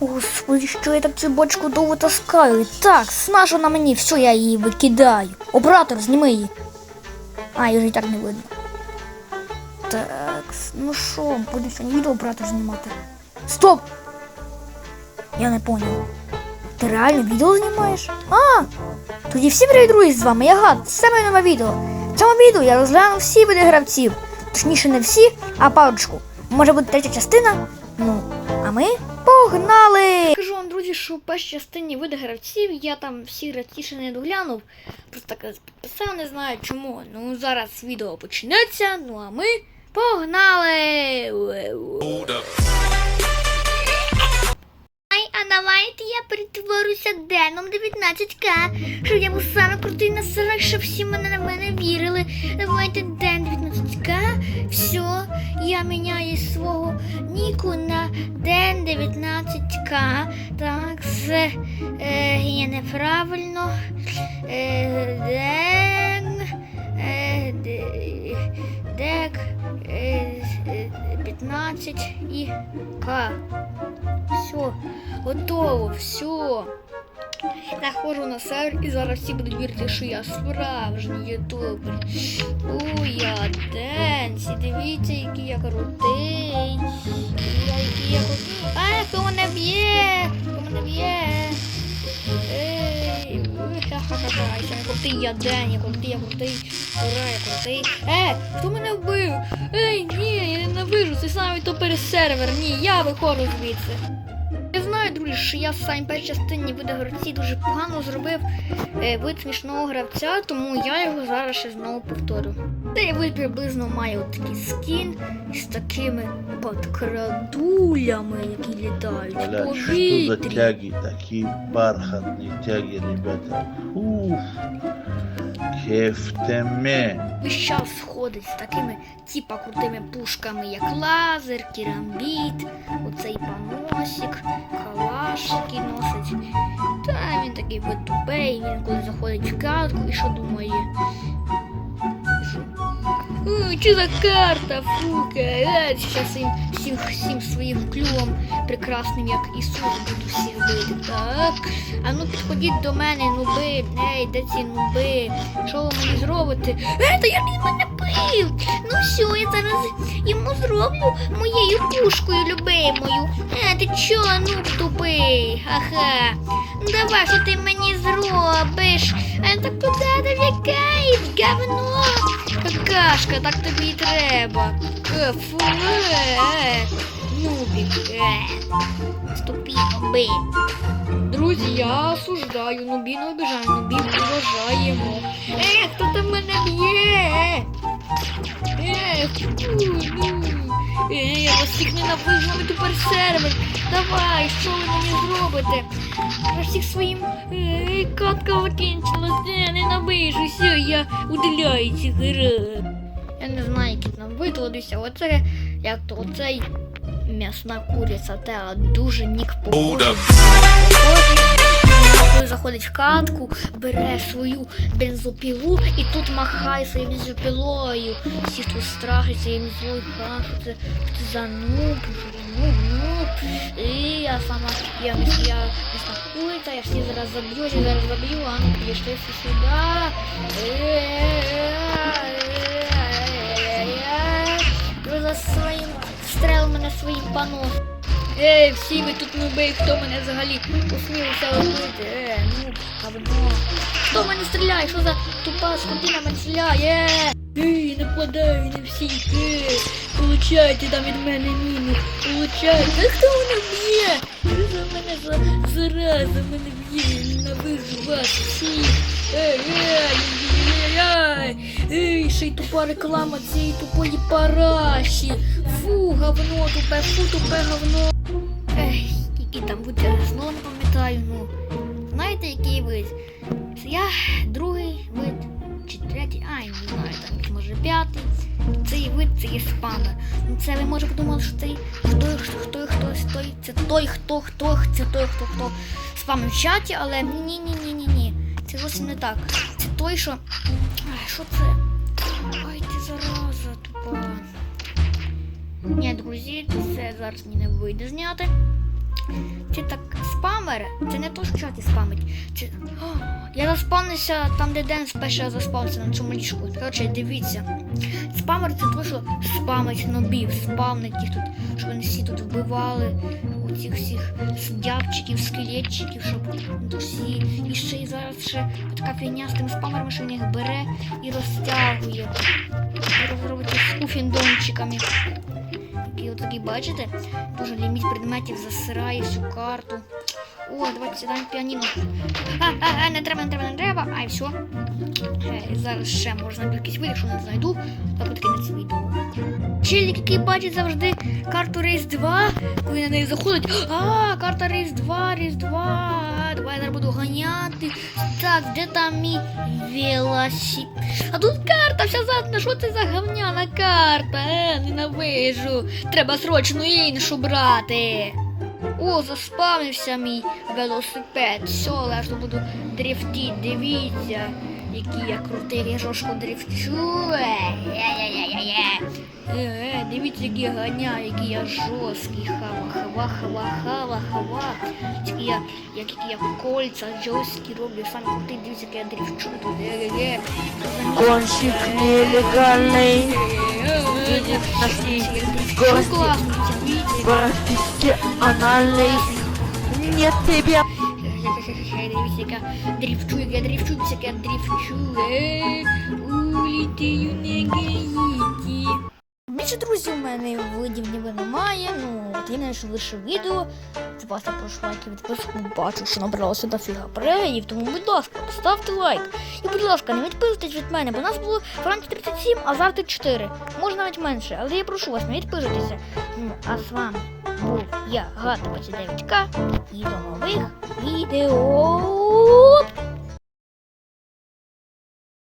Господи, що я так цю бочку довго таскаю? Так, смажу на мені, все, я її викидаю. Оператор, зніми її. А, її вже і так не видно. Так, ну що, буду сьогодні відео оператор знімати. Стоп! Я не поняв. Ти реально відео знімаєш? А! Тоді всім привіт, друзі, з вами я Гад, це моє нове відео. В цьому відео я розгляну всі види. Точніше, не всі, а парочку. Може бути третя частина. Ну, а ми погнали! Кажу вам, друзі, що в першій частині види гравців я там всі гравці ще не доглянув. Просто так підписав, не знаю чому. Ну зараз відео почнеться, ну а ми погнали! Ай, а давайте я перетворюся Деном 19к, щоб я був саме крутий на щоб всі мене на мене вірили. Давайте Ден 19к. Все, я міняю свого Ніку на Ден 19к. Так, з е, є неправильно. Е, Ден. Е, де- дек. Е, е, 15 і К. Все, готово, все. Заходжу на сервер і зараз всі будуть вірити, що я справжній ютубер. У, я Денсі, дивіться, який я крутий. Я, який я крутий. А, хто мене б'є? Хто мене б'є? Ей, ха-ха-ха, я крутий, я Ден, я крутий, я крутий. Ура, я крутий. Е, хто мене вбив? Ей, ні, я ненавижу, це саме топер сервер. Ні, я виходжу звідси. Друзі, що я в самій першій частині вида гравці дуже погано зробив е, вид смішного гравця, тому я його зараз ще знову повторю. Цей вид приблизно має такий скін із такими подкрадулями, які літають в Бля, что за тяги, такие бархатные тяги, ребята. Уф, кефтеме. Весь час ходить з такими типа крутими пушками, як лазер, керамбіт, оцей паносик, калаш, носить. Та він такий тупий, він коли заходить в катку і що думає? Що? За карта, фука? Е, Зараз їм всім, всім своїм клювом прекрасним, як Ісус, буду всіх бити. Так. А ну підходіть до мене, нуби. Ей, де ці нуби? Що ви мені зробите? Е, я він мене бив. Ну все, зроблю моєю пушкою любимою. Е, ти чо, ну тупий? Ага. Ну давай, що ти мені зробиш? Е, так куди ти в'якаєш, говно? Какашка, так тобі і треба. Е, фу, е, нубік, е. Ступі, би. Друзі, я осуждаю, нубі не обіжаю, нубі поважаємо. Е, хто там мене б'є? Е, фу, ну. Е, я вас всіх ненавижу, ви тепер сервер. Давай, що ви мені зробите? Я всіх своїм е, катка закінчилась. Е, ненавижу, все, я удаляю ці гри. Я не знаю, які там витворився. Оце як то оцей м'ясна куриця, та дуже нік похожий. Коли заходить в катку, бере свою бензопілу і тут махає своєю бензопілою. Всі тут страхаються, їм злой ха, що це, що це нуб, нуб, нуб. І я сама, я, міс- я місна куриця, я всі зараз заб'ю, я зараз заб'ю, а ну підійшли всі сюди. За своїм стрел мене своїм паносом. Ей, всі ви тут нуби, хто мене взагалі посмілився робити? Е, ну, говно. Хто мене стріляє? Що за тупа скотина мене стріляє? Ей, нападаю на всіх. Е, получайте там від мене міну. Получайте. Хто мене б'є? Що за мене за зараза мене б'є? Ненавижу вас всіх. Ей, ей, ей, ей, ей, ще й тупа реклама цієї тупої параші. Фу, говно, тупе, фу, тупе говно. Ех, які там знову не пам'ятаю, ну. Знаєте, який вид? Це я другий вид, чи третій, ай, не знаю, там може п'ятий. Цей вид це є спамер. Ну це ви може подумали, що цей хто, хто, хто, хтось, той, це той, хто, хто, це той, хто, хто спамив в чаті, але ні, ні, ні, ні, ні, ні. Це зовсім не так. Це той, що. Що це? Ні, друзі, це зараз мені не вийде зняти. Це так спамер, це не то, що ти спамить. Це... О, я заспавнився там, де Ден перший заспавнився на цьому ліжку. Коротше, дивіться. Спамер це то, що спамить нобів, спавнить їх тут, щоб вони всі тут вбивали. Оцих всіх дявчиків, скелетчиків, щоб досі. І ще й зараз ще така фігня з тими спамерами, що він їх бере і розтягує. І розробить їх з пуфіндончиками. Які отакі, бачите? Дуже ліміт предметів засирає всю карту. О, давайте сідаємо піаніно. А, а, не треба, не треба, не треба. Ай, все. Е, зараз ще можна якийсь вид, якщо не знайду, то буде кінець відео. Челік, який бачить завжди карту Рейс 2, коли на неї заходить. А, карта Рейс 2, Рейс 2. Давай я зараз буду ганяти. Так, де там мій велосипед? А тут карта вся задна. Що це за говняна карта? Е, ненавижу. Треба срочно іншу брати. О, заспавнився мій велосипед. Все, лежно буду дрифтити. Дивіться, який я крутий, жорстко дрифчу. Е-е-е-е-е. Е, дивіться, який я ганяю, який я жорсткий. Хава, хава, хава, хава, хава. Який я, як, які я кольця жорсткі роблю. Сам крутий, дивіться, як я дрифчу тут. Е-е-е. Гонщик нелегальный, едет на всей скорости, Класно, дивіться. скорости анальный. Нет тебя. Дивіться, як я дрифчу, як я дрифчу, дивіться, як я дрифчу. Е, улітаю не гаїті. Більше друзів у мене видів ніби немає. Ну, от я знайшов лише відео. Вас я прошу лайк і відписку. Бачу, що набралося дофіга переглядів, тому, будь ласка, поставте лайк. І, будь ласка, не відписуйтесь від мене, бо нас було вранці 37, а завтра 4. Може навіть менше, але я прошу вас, не відписуйтеся. Ну, а з вами був я, Гата 29К, і до нових відео.